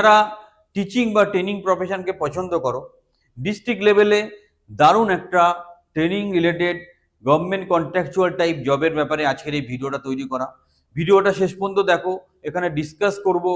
যারা টিচিং বা ট্রেনিং প্রফেশনকে পছন্দ করো। ডিস্ট্রিক্ট লেভেলে দারুণ একটা training related government contractual type জবের ব্যাপারে আজকের এই ভিডিওটা তৈরি করা। ভিডিওটা শেষ পর্যন্ত দেখো, এখানে ডিসকাস করব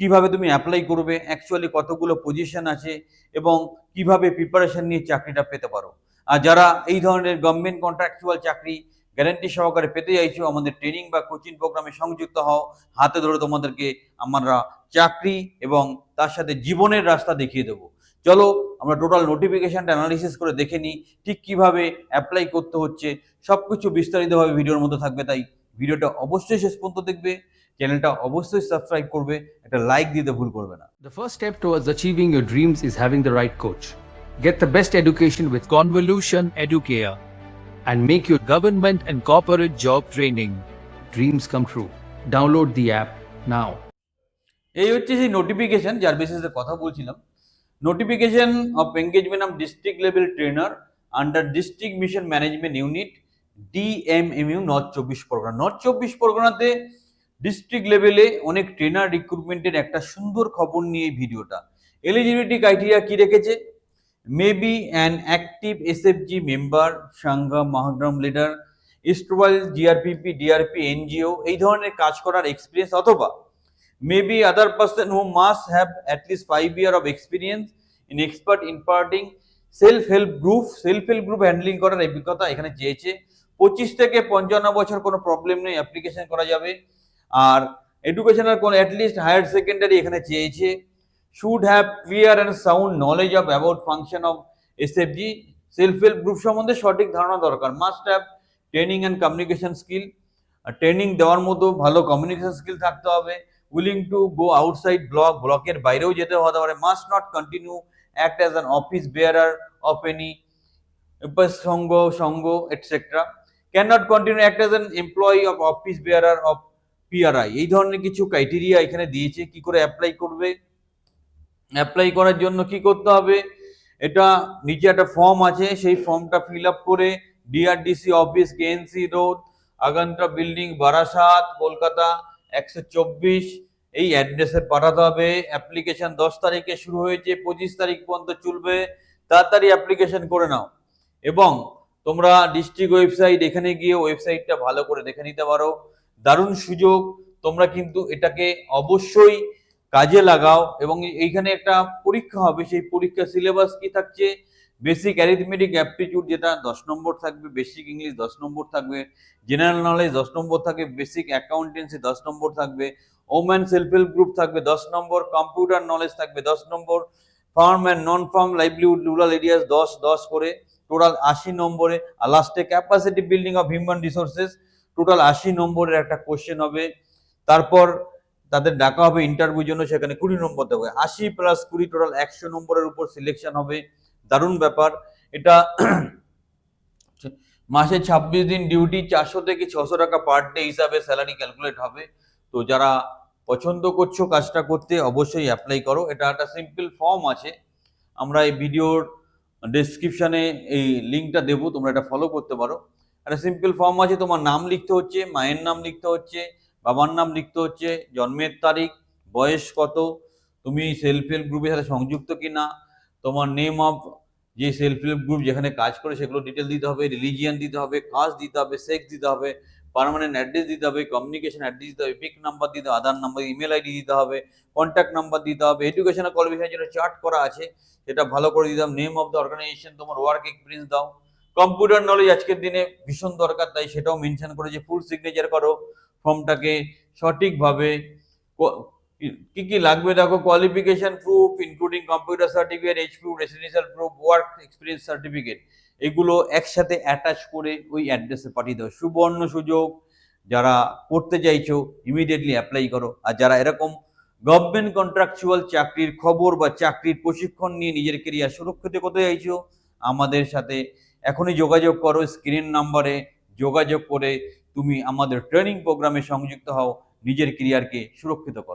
কীভাবে তুমি অ্যাপ্লাই করবে অ্যাকচুয়ালি কতগুলো পজিশন আছে এবং কীভাবে প্রিপারেশন নিয়ে চাকরিটা পেতে পারো। আর যারা এই ধরনের গভর্নমেন্ট কন্ট্রাকচুয়াল চাকরি গ্যারান্টি সহকারে পেতে চাইছো, আমাদের ট্রেনিং বা কোচিং প্রোগ্রামে সংযুক্ত হও। হাতে ধরে তোমাদেরকে আমরা চাকরি এবং তার সাথে জীবনের রাস্তা দেখিয়ে দেবো। চলো, আমরা টোটাল নোটিফিকেশনটা অ্যানালিসিস করে দেখে নিই, ঠিক কীভাবে অ্যাপ্লাই করতে হচ্ছে। সব কিছু বিস্তারিতভাবে ভিডিওর মধ্যে থাকবে, তাই ভিডিওটা অবশ্যই শেষ পর্যন্ত দেখবে, চ্যানেলটা অবশ্যই সাবস্ক্রাইব করবে, একটা লাইক দিতে ভুল করবে না। The first step towards achieving your dreams is having the right coach. Get the best education with Convolution Educare. And make your government and corporate job training. Dreams come true. Download the app now. এই হচ্ছে সেই notification যার বেসিসে কথা বলছিলাম। Notification of engagement of district level trainer under district mission management unit DMMU north চব্বিশ Pargana north চব্বিশ পরগনাতে district লেভেলে অনেক ট্রেনার রিক্রুটমেন্টের একটা সুন্দর খবর নিয়ে ভিডিওটা এলিজিবিলিটি ক্রাইটেরিয়া কি রেখেছে? Maybe an active SFG member Sangha মাহাগ্রাম লিডার ইস্টওয়াল জিআরপিপি ডিআরপি এনজিও এই ধরনের কাজ করার এক্সপিরিয়েন্স অথবা maybe other person who must have at least five year of experience in expert imparting self help group self help group handling করার অভিজ্ঞতা এখানে চেয়েছে। পঁচিশ থেকে পঞ্চান্ন বছর কোনো প্রবলেম নেই অ্যাপ্লিকেশন করা যাবে। আর এডুকেশনাল কোনো অ্যাটলিস্ট হায়ার সেকেন্ডারি এখানে চেয়েছে। Should have clear and sound knowledge of about function of SFG self help group সম্বন্ধে সঠিক ধারণা দরকার। Must have training and communication skill training দেওয়ার মতো ভালো কমিউনিকেশন স্কিল থাকতে হবে। Willing to go outside block ব্লকের বাইরেও যেতে হতে পারে। Must not continue act as an office bearer of any সঙ্গ সঙ্গ etcetera can not continue act as an employee of office bearer of PRI এই ধরনের কিছু ক্রাইটেরিয়া এখানে দিয়েছে। কি করে অ্যাপ্লাই করবে? অ্যাপ্লাই করার জন্য কি করতে হবে? এটা নিচে একটা ফর্ম আছে, সেই ফর্মটা ফিল আপ করে ডিআরডিসি অফিস কেএনসি রোড আগান্ত্রা বিল্ডিং বারাসাত কলকাতা একশো চব্বিশ, এই অ্যাড্রেসে পাঠাতে হবে। অ্যাপ্লিকেশন দশ তারিখে শুরু হয়েছে, পঁচিশ তারিখ পর্যন্ত চলবে। তাড়াতাড়ি অ্যাপ্লিকেশন করে নাও। এবং তোমরা ডিস্ট্রিক্ট ওয়েবসাইট এখানে গিয়ে ওয়েবসাইটটা ভালো করে দেখে নিতে পারো। দারুণ সুযোগ। তোমরা কিন্তু এটাকে অবশ্যই কাজে লাগাও এবং এইখানে একটা পরীক্ষা হবে, সেই পরীক্ষা সিলেবাস কি থাকছে? বেসিক অ্যারিথমেটিক অ্যাপটিটিউড যেটা দশ নম্বর থাকবে বেসিক ইংলিশ দশ নম্বর থাকবে জেনারেল নলেজ দশ নম্বর থাকবে বেসিক অ্যাকাউন্টেন্সি দশ নম্বর থাকবে ওম্যান সেলফ হেল্প গ্রুপ থাকবে দশ নম্বর কম্পিউটার নলেজ থাকবে দশ number farm and non farm livelihood rural areas দশ দশ করে টোটাল আশি নম্বরে, আর লাস্টে capacity building of human resources total আশি নম্বরের একটা কোশ্চেন হবে। তারপর তাদের ডাকা হবে ইন্টারভিউর জন্য সেখানে কুড়ি নম্বর দেবে আশি প্লাস কুড়ি টোটাল একশো নম্বরের উপর সিলেকশন হবে। দারুণ ব্যাপার। এটা মাসে ছাব্বিশ দিন ডিউটি চারশো থেকে ছশো টাকা পার ডে হিসাবে স্যালারি ক্যালকুলেট হবে। তো যারা পছন্দ করছ কাজটা করতে অবশ্যই অ্যাপ্লাই করো। এটা একটা সিম্পল ফর্ম আছে। আমরা এই ভিডিওর ডেসক্রিপশনে এই লিঙ্কটা দেবো, তোমরা এটা ফলো করতে পারো। একটা সিম্পল ফর্ম আছে, তোমার নাম লিখতে হচ্ছে, মায়ের নাম লিখতে হচ্ছে বাবার নাম লিখতে হচ্ছে জন্মের তারিখ বয়স কত তুমি সেলফ হেল্প গ্রুপের সাথে সংযুক্ত কি না তোমার নেম অফ যে সেলফ হেল্প গ্রুপ যেখানে কাজ করে সেগুলো ডিটেল দিতে হবে রিলিজিয়ান দিতে হবে কাজ দিতে হবে সেক্স দিতে হবে পার্মানেন্ট অ্যাড্রেস দিতে হবে কমিউনিকেশন অ্যাড্রেস দিতে হবে পিক নাম্বার দিতে হবে আধার নাম্বার ইমেল আইডি দিতে হবে কন্ট্যাক্ট নাম্বার দিতে হবে এডুকেশনাল কোয়ালিফিকেশন যেটা চার্ট করা আছে সেটা ভালো করে দিতে হবে নেম অফ দ্য অর্গানাইজেশন তোমার ওয়ার্ক এক্সপিরিয়েন্স দাও কম্পিউটার নলেজ আজকের দিনে ভীষণ দরকার, তাই সেটাও মেনশন করে যে ফুল সিগনেচার করো। ফর্মটাকে সঠিকভাবে ক- কি লাগবে দেখো qualification proof including computer certificate age proof residential proof work experience certificate এগুলো একসাথে অ্যাটাচ করে ওই অ্যাড্রেসে পাঠিয়ে দাও। সুবর্ণ সুযোগ, যারা করতে চাইছো ইমিডিয়েটলি অ্যাপ্লাই করো। আর যারা এরকম গভর্নমেন্ট কন্ট্রাকচুয়াল চাকরির খবর বা চাকরির প্রশিক্ষণ নিয়ে নিজের কেরিয়ার সুরক্ষিত করতে চাইছো, আমাদের সাথে এখনই যোগাযোগ করো স্ক্রিন নাম্বারে যোগাযোগ করে তুমি আমাদের ট্রেনিং প্রোগ্রামে সংযুক্ত হও, নিজের কেরিয়ারকে সুরক্ষিত করো।